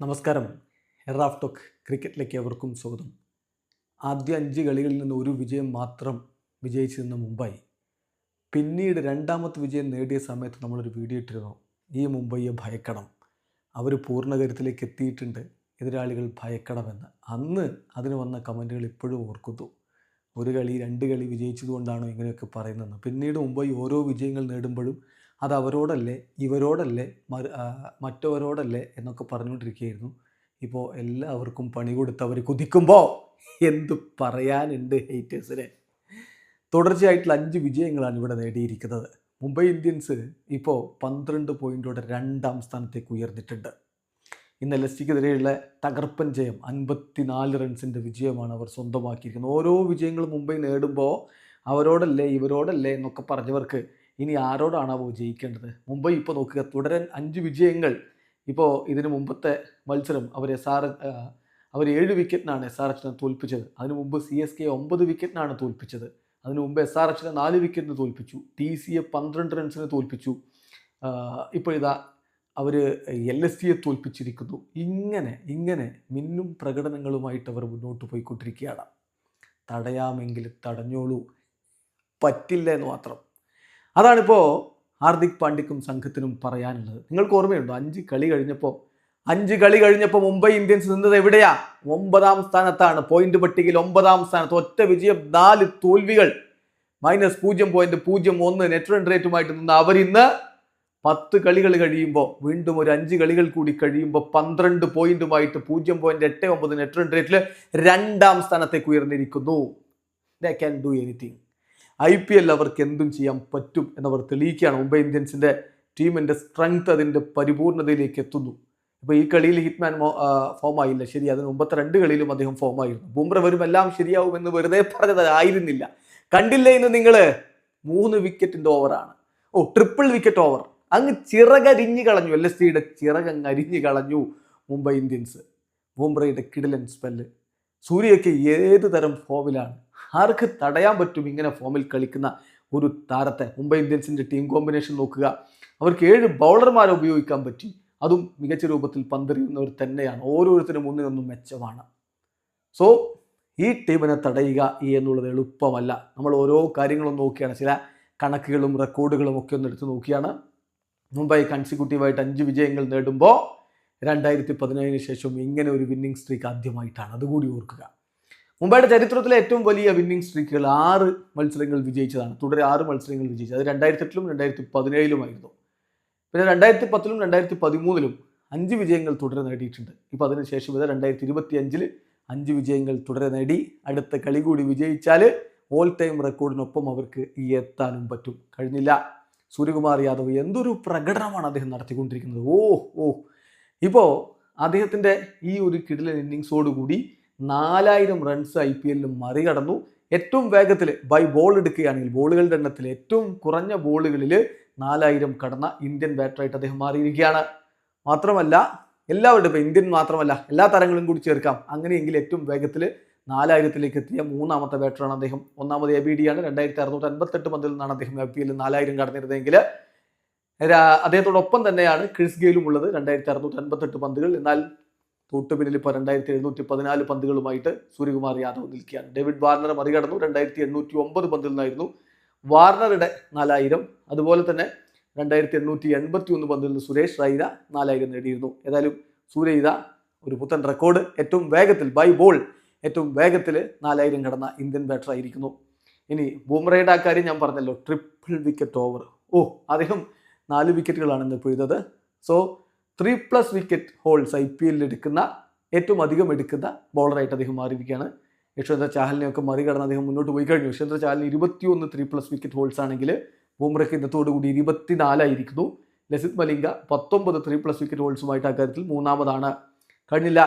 നമസ്കാരം. എറാഫ് ടോക്ക് ക്രിക്കറ്റിലേക്ക് എവർക്കും സ്വാഗതം. ആദ്യ അഞ്ച് കളികളിൽ നിന്ന് ഒരു വിജയം മാത്രം വിജയിച്ചു നിന്ന മുംബൈ. പിന്നീട് രണ്ടാമത്തെ വിജയം നേടിയ സമയത്ത് നമ്മളൊരു വീഡിയോ ഇട്ടിരുന്നു. ഈ മുംബൈയെ ഭയക്കണം. അവർ പൂർണകരത്തിലേക്ക് എത്തിയിട്ടുണ്ട്. എതിരാളികൾ ഭയക്കണമെന്ന്. അന്ന് അതിന് വന്ന കമന്റുകൾ ഇപ്പോഴും ഓർക്കുന്നു. ഒരു കളി രണ്ട് കളി വിജയിച്ചതുകൊണ്ടാണോ ഇങ്ങനെയൊക്കെ പറയുന്നത് പിന്നീട് മുംബൈ ഓരോ വിജയങ്ങൾ നേടുമ്പോഴും അത് അവരോടല്ലേ ഇവരോടല്ലേ മറ്റവരോടല്ലേ എന്നൊക്കെ പറഞ്ഞുകൊണ്ടിരിക്കുകയായിരുന്നു. ഇപ്പോൾ എല്ലാവർക്കും പണി കൊടുത്തവർ കുതിക്കുമ്പോൾ എന്ത് പറയാനുണ്ട് ഹേറ്റേഴ്സിനെ തുടർച്ചയായിട്ടുള്ള അഞ്ച് വിജയങ്ങളാണ് ഇവിടെ നേടിയിരിക്കുന്നത്. മുംബൈ ഇന്ത്യൻസ് ഇപ്പോൾ പന്ത്രണ്ട് പോയിന്റോടെ രണ്ടാം സ്ഥാനത്തേക്ക് ഉയർന്നിട്ടുണ്ട്. ഇന്ന് ലസ്റ്റിക്കെതിരെയുള്ള തകർപ്പൻ ജയം അൻപത്തിനാല് റൺസിന്റെ വിജയമാണ് അവർ സ്വന്തമാക്കിയിരിക്കുന്നത്. ഓരോ വിജയങ്ങളും മുംബൈ നേടുമ്പോൾ അവരോടല്ലേ ഇവരോടല്ലേ എന്നൊക്കെ പറഞ്ഞവർക്ക് ഇനി ആരോടാണാവോ ജയിക്കേണ്ടത് മുംബൈ ഇപ്പോൾ നോക്കുക തുടരാൻ അഞ്ച് വിജയങ്ങൾ. ഇപ്പോൾ ഇതിന് മുമ്പത്തെ മത്സരം അവർ എസ് ആർ അവർ ഏഴ് വിക്കറ്റിനാണ് എസ് ആർ എച്ചിനെ തോൽപ്പിച്ചത്. അതിനു മുമ്പ് സി എസ് കെ ഒമ്പത് വിക്കറ്റിനാണ് തോൽപ്പിച്ചത്. അതിനു മുമ്പ് എസ് ആർ എച്ചിനെ നാല് വിക്കറ്റിന് തോൽപ്പിച്ചു. ടി സി എ പന്ത്രണ്ട് റൺസിന് തോൽപ്പിച്ചു. ഇപ്പോൾ ഇതാ അവർ എൽ എസ് സിയെ തോൽപ്പിച്ചിരിക്കുന്നു. ഇങ്ങനെ ഇങ്ങനെ മിന്നും പ്രകടനങ്ങളുമായിട്ട് അവർ മുന്നോട്ട് പോയിക്കൊണ്ടിരിക്കുകയാണ്. തടയാമെങ്കിൽ തടഞ്ഞോളൂ. പറ്റില്ല എന്ന് മാത്രം. അതാണിപ്പോൾ ഹാർദിക് പാണ്ഡ്യക്കും സംഘത്തിനും പറയാനുള്ളത്. നിങ്ങൾക്ക് ഓർമ്മയുണ്ടോ? അഞ്ച് കളി കഴിഞ്ഞപ്പോൾ അഞ്ച് കളി കഴിഞ്ഞപ്പോൾ മുംബൈ ഇന്ത്യൻസ് നിന്നത് എവിടെയാ? ഒമ്പതാം സ്ഥാനത്താണ്. പോയിന്റ് പട്ടികയിൽ ഒമ്പതാം സ്ഥാനത്ത്. ഒറ്റ വിജയം നാല് തോൽവികൾ. മൈനസ് പൂജ്യം പോയിന്റ് പൂജ്യം ഒന്ന്. നെറ്റ് റൺ റേറ്റുമായിട്ട് നിന്ന് ഇന്ന് പത്ത് കളികൾ കഴിയുമ്പോൾ വീണ്ടും ഒരു അഞ്ച് കളികൾ കൂടി കഴിയുമ്പോൾ പന്ത്രണ്ട് പോയിന്റുമായിട്ട് പൂജ്യം പോയിന്റ് എട്ട് ഒമ്പത് നെറ്റ് റൺ റേറ്റിൽ രണ്ടാം സ്ഥാനത്തേക്ക് ഉയർന്നിരിക്കുന്നു. They can do anything I P L അവർക്ക് എന്തും ചെയ്യാൻ പറ്റും എന്നവർ തെളിയിക്കുകയാണ്. മുംബൈ ഇന്ത്യൻസിന്റെ ടീമിന്റെ സ്ട്രെങ്ത് അതിന്റെ പരിപൂർണതയിലേക്ക് എത്തുന്നു. ഇപ്പോൾ ഈ കളിയിൽ ഹിറ്റ്മാൻ ഫോം ആയില്ല ശരി അതിന് മുമ്പത്തെ രണ്ട് കളിയിലും അദ്ദേഹം ഫോമായിരുന്നു. ബുംറ വരും എല്ലാം ശരിയാവുമെന്ന് വെറുതെ പറഞ്ഞത് ആയിരുന്നില്ല. കണ്ടില്ലേ ഇന്ന് നിങ്ങൾ മൂന്ന് വിക്കറ്റിന്റെ ഓവറാണ് ഓ ട്രിപ്പിൾ വിക്കറ്റ് ഓവർ അങ്ങ് ചിറകരിഞ്ഞു കളഞ്ഞു. എൽ എസ് സിയുടെ ചിറകങ്ങ് അരിഞ്ഞു കളഞ്ഞു മുംബൈ ഇന്ത്യൻസ്. ബുംറയുടെ കിടിലൻ സ്പെല്ല് സൂര്യയ്ക്ക് ഏത് തരം ഫോമിലാണ് ആർക്ക് തടയാൻ പറ്റും ഇങ്ങനെ ഫോമിൽ കളിക്കുന്ന ഒരു താരത്തെ? മുംബൈ ഇന്ത്യൻസിന്റെ ടീം കോമ്പിനേഷൻ നോക്കുക. അവർക്ക് ഏഴ് ബൗളർമാരെ ഉപയോഗിക്കാൻ പറ്റി. അതും മികച്ച രൂപത്തിൽ പന്തെറിയുന്നവർ തന്നെയാണ്. ഓരോരുത്തരും മുന്നിലൊന്നും മെച്ചമാണ്. സോ ഈ ടീമിനെ തടയുക എന്നുള്ളത് എളുപ്പമല്ല. നമ്മൾ ഓരോ കാര്യങ്ങളും നോക്കിയാണ്. ചില കണക്കുകളും റെക്കോർഡുകളും ഒക്കെ ഒന്ന് എടുത്ത് നോക്കിയാണ്. മുംബൈ കൺസിക്യൂട്ടീവായിട്ട് അഞ്ച് വിജയങ്ങൾ നേടുമ്പോൾ രണ്ടായിരത്തി പതിനേഴിന് ശേഷം ഇങ്ങനെ ഒരു വിന്നിംഗ് സ്ട്രീക്ക് ആദ്യമായിട്ടാണ്. അതുകൂടി ഓർക്കുക. മുംബൈയുടെ ചരിത്രത്തിലെ ഏറ്റവും വലിയ വിന്നിംഗ് സ്ട്രീക്കുകൾ ആറ് മത്സരങ്ങൾ വിജയിച്ചതാണ്. തുടരെ ആറ് മത്സരങ്ങൾ വിജയിച്ചത് അത് രണ്ടായിരത്തി എട്ടിലും രണ്ടായിരത്തി പതിനേഴിലുമായിരുന്നു പിന്നെ രണ്ടായിരത്തി പത്തിലും രണ്ടായിരത്തി പതിമൂന്നിലും അഞ്ച് വിജയങ്ങൾ തുടരെ നേടിയിട്ടുണ്ട്. ഇപ്പോൾ അതിനുശേഷം ഇത് രണ്ടായിരത്തി ഇരുപത്തി അഞ്ചിൽ അഞ്ച് വിജയങ്ങൾ തുടരെ നേടി. അടുത്ത കളി കൂടി വിജയിച്ചാൽ ഓൾ ടൈം റെക്കോർഡിനൊപ്പം അവർക്ക് ഈ എത്താനും പറ്റും. കഴിഞ്ഞില്ല. സൂര്യകുമാർ യാദവ് എന്തൊരു പ്രകടനമാണ് അദ്ദേഹം നടത്തിക്കൊണ്ടിരിക്കുന്നത്. ഓ ഓ ഇപ്പോൾ അദ്ദേഹത്തിന്റെ ഈ ഒരു കിടിലൻ ഇന്നിങ്സോടുകൂടി നാലായിരം റൺസ് ഐ പി എല്ലിൽ മറികടന്നു. ഏറ്റവും വേഗത്തിൽ ബൈ ബോൾ എടുക്കുകയാണെങ്കിൽ ബോളുകളുടെ എണ്ണത്തിൽ ഏറ്റവും കുറഞ്ഞ ബോളുകളിൽ നാലായിരം കടന്ന ഇന്ത്യൻ ബാറ്ററായിട്ട് അദ്ദേഹം മാറിയിരിക്കുകയാണ്. മാത്രമല്ല എല്ലാവരുടെ ഇപ്പോൾ ഇന്ത്യൻ മാത്രമല്ല എല്ലാ താരങ്ങളും കൂടി ചേർക്കാം. അങ്ങനെയെങ്കിൽ ഏറ്റവും വേഗത്തിൽ നാലായിരത്തിലേക്ക് എത്തിയ മൂന്നാമത്തെ ബാറ്ററാണ് അദ്ദേഹം. ഒന്നാമത് എ ബി ഡി ആണ്. രണ്ടായിരത്തി അറുന്നൂറ്റി അൻപത്തെട്ട് പന്തിൽ നിന്നാണ് അദ്ദേഹം ഐ പി എല്ലിൽ നാലായിരം കടന്നിരുന്നതെങ്കിൽ അദ്ദേഹത്തോടൊപ്പം തന്നെയാണ് ക്രിസ് ഗെയിലും ഉള്ളത്. രണ്ടായിരത്തി അറുന്നൂറ്റി അൻപത്തെട്ട് പന്തുകൾ. എന്നാൽ തൊട്ടുപിന്നിൽ ഇപ്പോൾ രണ്ടായിരത്തി എഴുന്നൂറ്റി പതിനാല് പന്തുകളുമായിട്ട് സൂര്യകുമാർ യാദവ് നിൽക്കുകയാണ്. ഡേവിഡ് വാർണർ മറികടന്നു. രണ്ടായിരത്തി എണ്ണൂറ്റി ഒമ്പത് പന്തിൽ നിന്നായിരുന്നു വാർണറുടെ നാലായിരം. അതുപോലെ തന്നെ രണ്ടായിരത്തി എണ്ണൂറ്റി എൺപത്തി ഒന്ന് പന്തിൽ നിന്ന് സുരേഷ് റൈന നാലായിരം നേടിയിരുന്നു. ഏതായാലും സൂര്യ ഒരു പുത്തൻ റെക്കോർഡ്. ഏറ്റവും വേഗത്തിൽ ബൈ ബോൾ ഏറ്റവും വേഗത്തിൽ നാലായിരം കടന്ന ഇന്ത്യൻ ബാറ്റർ ആയിരിക്കുന്നു. ഇനി ബൂമറയുടെ ആ കാര്യം ഞാൻ പറഞ്ഞല്ലോ. ട്രിപ്പിൾ വിക്കറ്റ് ഓവർ ഓ അദ്ദേഹം നാല് വിക്കറ്റുകളാണ് ഇന്ന് പിഴുതത്. So three plus wicket hauls I P എല്ലിൽ എടുക്കുന്ന ഏറ്റവും അധികം എടുക്കുന്ന ബോളറായിട്ട് അദ്ദേഹം മാറിയിരിക്കുകയാണ്. യശ്വന്ത ചാഹലിനെയൊക്കെ മറികടന്ന് അദ്ദേഹം മുന്നോട്ട് പോയി കഴിഞ്ഞു. യശ്വന്ത ചാഹലിന് ഇരുപത്തിയൊന്ന് ത്രീ പ്ലസ് വിക്കറ്റ് ഹോൾസ് ആണെങ്കിൽ ബുംറയ്ക്ക് ഇന്നത്തോടു കൂടി ഇരുപത്തിനാലായിരിക്കുന്നു ലസിത് മലിംഗ പത്തൊമ്പത് ത്രീ പ്ലസ് വിക്കറ്റ് ഹോൾസുമായിട്ട് അക്കാര്യത്തിൽ മൂന്നാമതാണ്. കഴിഞ്ഞില്ല.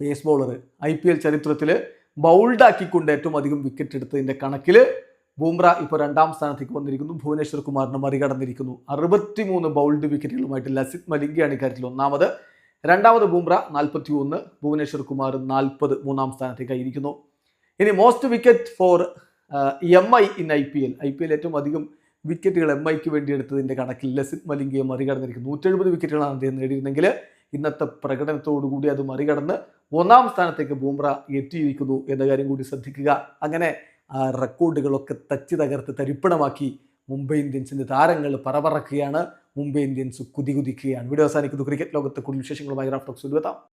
Pace bowler I P L ചരിത്രത്തിൽ ബൗൾഡാക്കിക്കൊണ്ട് ഏറ്റവും അധികം വിക്കറ്റ് എടുത്തതിന്റെ കണക്കിൽ ബൂംറ ഇപ്പോൾ രണ്ടാം സ്ഥാനത്തേക്ക് വന്നിരിക്കുന്നു. ഭുവനേശ്വർ കുമാറിനെ മറികടന്നിരിക്കുന്നു. അറുപത്തിമൂന്ന് ബൗൾഡ് വിക്കറ്റുകളുമായിട്ട് ലസിത് മലിംഗയാണ് ഇക്കാര്യത്തിൽ ഒന്നാമത്. രണ്ടാമത് ബൂംറ നാൽപ്പത്തി ഒന്ന് ഭുവനേശ്വർ കുമാർ നാൽപ്പത് മൂന്നാം സ്ഥാനത്തേക്കായിരിക്കുന്നു. ഇനി most wicket for M I in I P L I P L ഏറ്റവും അധികം വിക്കറ്റുകൾ എം ഐക്ക് വേണ്ടി എടുത്തതിന്റെ കണക്കിൽ ലസിത് മലിംഗയെ മറികടന്നിരിക്കുന്നു. നൂറ്റെഴുപത് വിക്കറ്റുകളാണ് അദ്ദേഹം നേടിയിരുന്നെങ്കിൽ ഇന്നത്തെ പ്രകടനത്തോടുകൂടി അത് മറികടന്ന് ഒന്നാം സ്ഥാനത്തേക്ക് ബൂംറ എത്തിയിരിക്കുന്നു എന്ന കാര്യം കൂടി ശ്രദ്ധിക്കുക. അങ്ങനെ ആ റെക്കോർഡുകളൊക്കെ തച്ച് തകർത്ത് തരിപ്പണമാക്കി മുംബൈ ഇന്ത്യൻസിന്റെ താരങ്ങൾ പറപറക്കുകയാണ് മുംബൈ ഇന്ത്യൻസ് കുതികുതിക്കുകയാണ്. വീഡിയോ അവസാനിക്കുന്നു. ക്രിക്കറ്റ് ലോകത്തെ കൂടുതൽ വിശേഷങ്ങളുമായി റാഫ്റ്റോക്സ് എത്താം